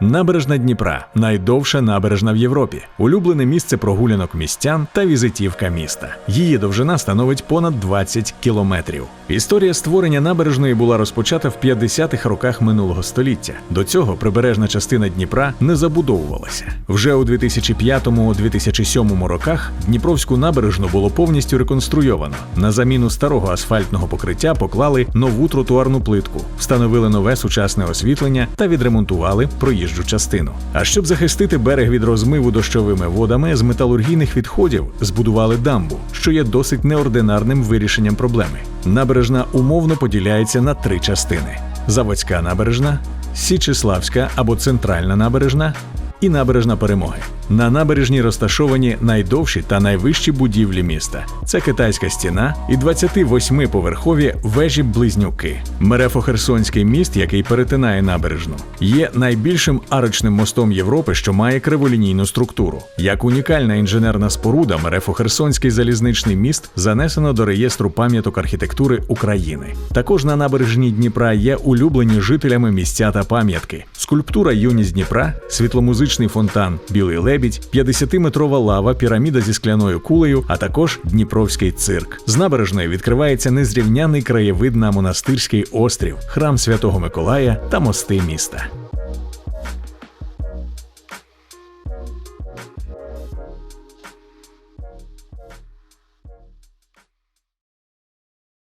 Набережна Дніпра найдовша набережна в Європі, улюблене місце прогулянок містян та візитівка міста. Її довжина становить понад 20 кілометрів. Історія створення набережної була розпочата в 50-х роках минулого століття. До цього прибережна частина Дніпра не забудовувалася. Вже у 2005-2007 роках Дніпровську набережну було повністю реконструйовано. На заміну старого асфальтного покриття поклали нову тротуарну плитку, встановили нове сучасне освітлення та відремонтували проїжджу частину. А щоб захистити берег від розмиву дощовими водами, з металургійних відходів збудували дамбу, що є досить неординарним вирішенням проблеми. Набережна умовно поділяється на три частини: Заводська набережна, Січеславська або Центральна набережна і набережна перемоги. На набережній розташовані найдовші та найвищі будівлі міста. Це китайська стіна і 28-поверхові вежі-близнюки. Мерефо-Херсонський міст, який перетинає набережну, є найбільшим арочним мостом Європи, що має криволінійну структуру. Як унікальна інженерна споруда, Мерефо-Херсонський залізничний міст занесено до реєстру пам'яток архітектури України. Також на набережній Дніпра є улюблені жителями місця та пам'ятки: скульптура Юність Дніпра, акустичний фонтан, білий лебідь, 50-метрова лава, піраміда зі скляною кулею, а також Дніпровський цирк. З набережної відкривається незрівняний краєвид на монастирський острів, храм Святого Миколая та мости міста.